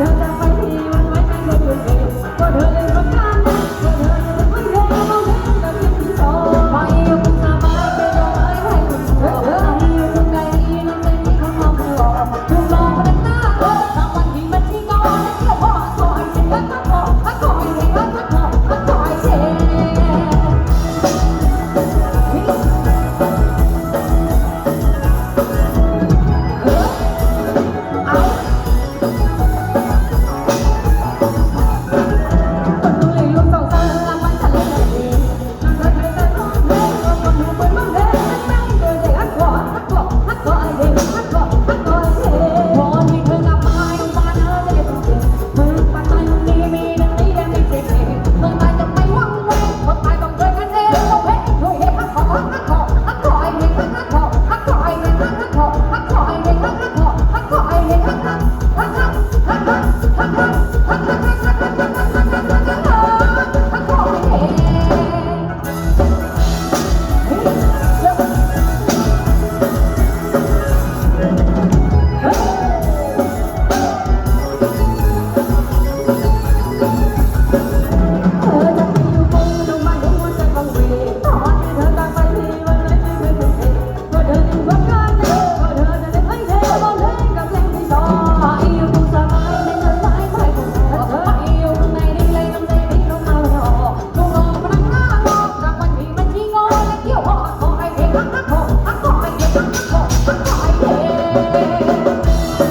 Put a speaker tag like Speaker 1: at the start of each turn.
Speaker 1: ยังจำ Thank you.